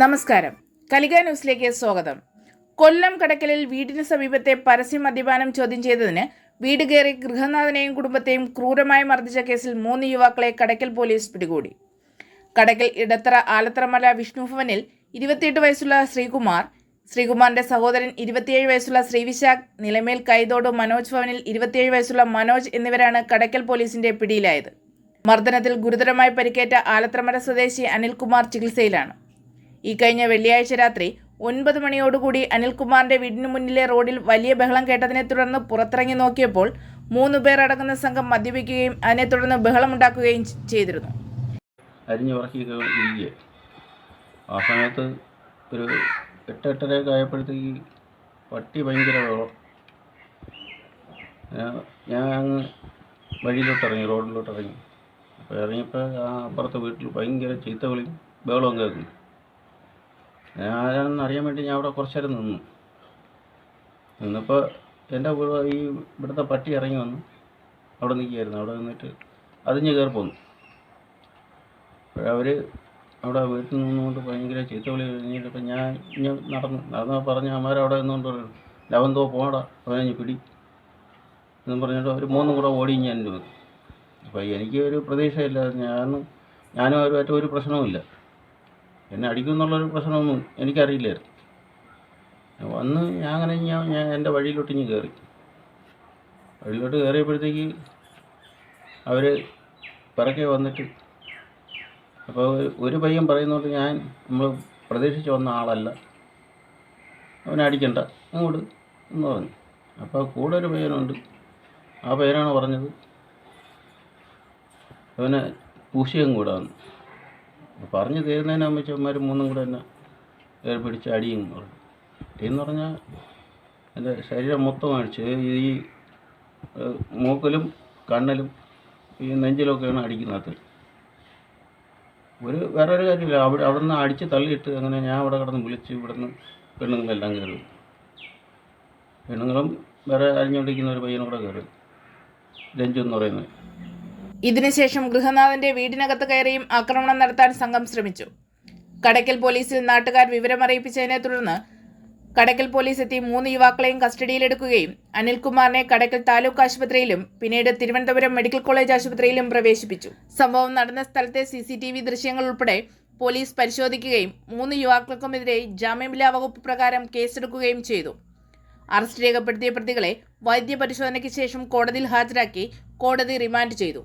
നമസ്കാരം. കലിക ന്യൂസിലേക്ക് സ്വാഗതം. കൊല്ലം കടക്കലിൽ വീടിന് സമീപത്തെ പരസ്യ മദ്യപാനം ചോദ്യം ചെയ്തതിന് വീട് കയറി ഗൃഹനാഥനെയും കുടുംബത്തെയും ക്രൂരമായി മർദ്ദിച്ച കേസിൽ മൂന്ന് യുവാക്കളെ കടക്കൽ പോലീസ് പിടികൂടി. കടക്കൽ ഇടത്തറ ആലത്തറമല വിഷ്ണുഭവനിൽ ഇരുപത്തിയെട്ട് വയസ്സുള്ള ശ്രീകുമാർ ശ്രീകുമാറിന്റെ സഹോദരൻ ഇരുപത്തിയേഴ് വയസ്സുള്ള ശ്രീവിശാഖ് നിലമേൽ കൈതോട് മനോജ് ഭവനിൽ ഇരുപത്തിയേഴ് വയസ്സുള്ള മനോജ് എന്നിവരാണ് കടക്കൽ പോലീസിന്റെ പിടിയിലായത്. മർദ്ദനത്തിൽ ഗുരുതരമായി പരിക്കേറ്റ ആലത്രമല സ്വദേശി അനിൽകുമാർ ചികിത്സയിലാണ്. ഈ കഴിഞ്ഞ വെള്ളിയാഴ്ച രാത്രി ഒൻപത് മണിയോടുകൂടി അനിൽകുമാറിന്റെ വീടിനു മുന്നിലെ റോഡിൽ വലിയ ബഹളം കേട്ടതിനെ തുടർന്ന് പുറത്തിറങ്ങി നോക്കിയപ്പോൾ മൂന്ന് പേർ അടങ്ങുന്ന സംഘം മദ്യപിക്കുകയും അതിനെ തുടർന്ന് ബഹളമുണ്ടാക്കുകയും ചെയ്തിരുന്നു. ആ സമയത്ത് ഒരു എട്ട് എട്ടരയൊക്കെ ആയപ്പോഴത്തേക്ക് പട്ടി ഭയങ്കര ബഹളം. ഞാൻ- അങ്ങ് വഴിയിലോട്ട് ഇറങ്ങി റോഡിലോട്ട് ഇറങ്ങി അപ്പോൾ ഇറങ്ങിയപ്പോൾ ആ അപ്പുറത്തെ വീട്ടിൽ ഭയങ്കര ചീത്ത വിളിയും ബഹളവും കേൾക്കുന്നു. ആരാണെന്ന് അറിയാൻ വേണ്ടി ഞാൻ അവിടെ കുറച്ചു നേരം നിന്നു. നിന്നപ്പോൾ എന്റെ ഈ ഇവിടുത്തെ പട്ടി ഇറങ്ങി വന്നു. അവിടെ നിൽക്കുകയായിരുന്നു. അവിടെ നിന്നിട്ട് അതിഞ്ഞ് കയറി പോന്നു. അവർ അവിടെ വീട്ടിൽ നിന്നുകൊണ്ട് ഭയങ്കര ചീത്ത വിളി കഴിഞ്ഞിട്ടപ്പോൾ ഞാൻ ഞാൻ നടന്നു. നടന്നു പറഞ്ഞ അവിടെ നിന്നുകൊണ്ട് പറഞ്ഞു ലവന്തോ പോടാ. അവനെ പിടി. എന്നും പറഞ്ഞിട്ട് ഒരു മൂന്നും കൂടെ ഓടി ഞാൻ വന്നു അപ്പോൾ എനിക്ക് ഒരു പ്രതീക്ഷയില്ല ഞാനും ഞാനും അവരുമായിട്ട് ഒരു പ്രശ്നവുമില്ല. എന്നെ അടിക്കും എന്നുള്ളൊരു പ്രശ്നമൊന്നും എനിക്കറിയില്ലായിരുന്നു. വന്ന് ഞാൻ അങ്ങനെ ഞാൻ ഞാൻ എന്റെ വഴിയിലോട്ട് ഇനി കയറി. വഴിയിലോട്ട് കയറിയപ്പോഴത്തേക്ക് അവർ പിറക്കെ വന്നിട്ട് അപ്പോൾ ഒരു പയ്യൻ പറയുന്നുണ്ട് ഞാൻ നമ്മൾ പ്രതീക്ഷിച്ച് വന്ന ആളല്ല. അവനെ അടിക്കണ്ട. അങ്ങോട്ട് എന്ന് പറഞ്ഞു. അപ്പോൾ കൂടെ ഒരു പയ്യനുണ്ട്. ആ പയ്യനാണ് പറഞ്ഞത്. അവനെ പൂശിയും കൂടെ വന്നു പറഞ്ഞു തീരുന്നതിന് അമ്മച്ചന്മാർ മൂന്നും കൂടെ എന്നെ കയറി പിടിച്ച് അടിയും പറഞ്ഞു. അടിയെന്ന് പറഞ്ഞാൽ എന്റെ ശരീരം മൊത്തം അടിച്ച് ഈ മൂക്കലും കണ്ണിലും ഈ നെഞ്ചിലൊക്കെയാണ് അടിക്കുന്നത് ഒരു വേറൊരു കാര്യമില്ല. അവിടെ അവിടെ നിന്ന് അടിച്ച് തള്ളിയിട്ട് അങ്ങനെ ഞാൻ അവിടെ കിടന്ന് വിളിച്ച് ഇവിടുന്ന് പെണ്ണുങ്ങളെല്ലാം കയറി. പെണ്ണുങ്ങളും വേറെ അരിഞ്ഞുകൊണ്ടിരിക്കുന്ന ഒരു പയ്യനും കൂടെ കയറി. രഞ്ജു എന്ന് പറയുന്നത് ഇതിനുശേഷം ഗൃഹനാഥന്റെ വീടിനകത്ത് കയറിയും ആക്രമണം നടത്താൻ സംഘം ശ്രമിച്ചു. കടക്കൽ പോലീസിൽ നാട്ടുകാർ വിവരമറിയിപ്പിച്ചതിനെ തുടർന്ന് കടക്കൽ പോലീസ് എത്തി മൂന്ന് യുവാക്കളെയും കസ്റ്റഡിയിലെടുക്കുകയും അനിൽകുമാറിനെ കടക്കൽ താലൂക്ക് ആശുപത്രിയിലും പിന്നീട് തിരുവനന്തപുരം മെഡിക്കൽ കോളേജ് ആശുപത്രിയിലും പ്രവേശിപ്പിച്ചു. സംഭവം നടന്ന സ്ഥലത്തെ സി സി ടി വി ദൃശ്യങ്ങൾ ഉൾപ്പെടെ പോലീസ് പരിശോധിക്കുകയും മൂന്ന് യുവാക്കൾക്കുമെതിരെ ജാമ്യമില്ലാ വകുപ്പ് പ്രകാരം കേസെടുക്കുകയും ചെയ്തു. അറസ്റ്റ് രേഖപ്പെടുത്തിയ പ്രതികളെ വൈദ്യപരിശോധനയ്ക്ക് ശേഷം കോടതിയിൽ ഹാജരാക്കി കോടതി റിമാൻഡ് ചെയ്തു.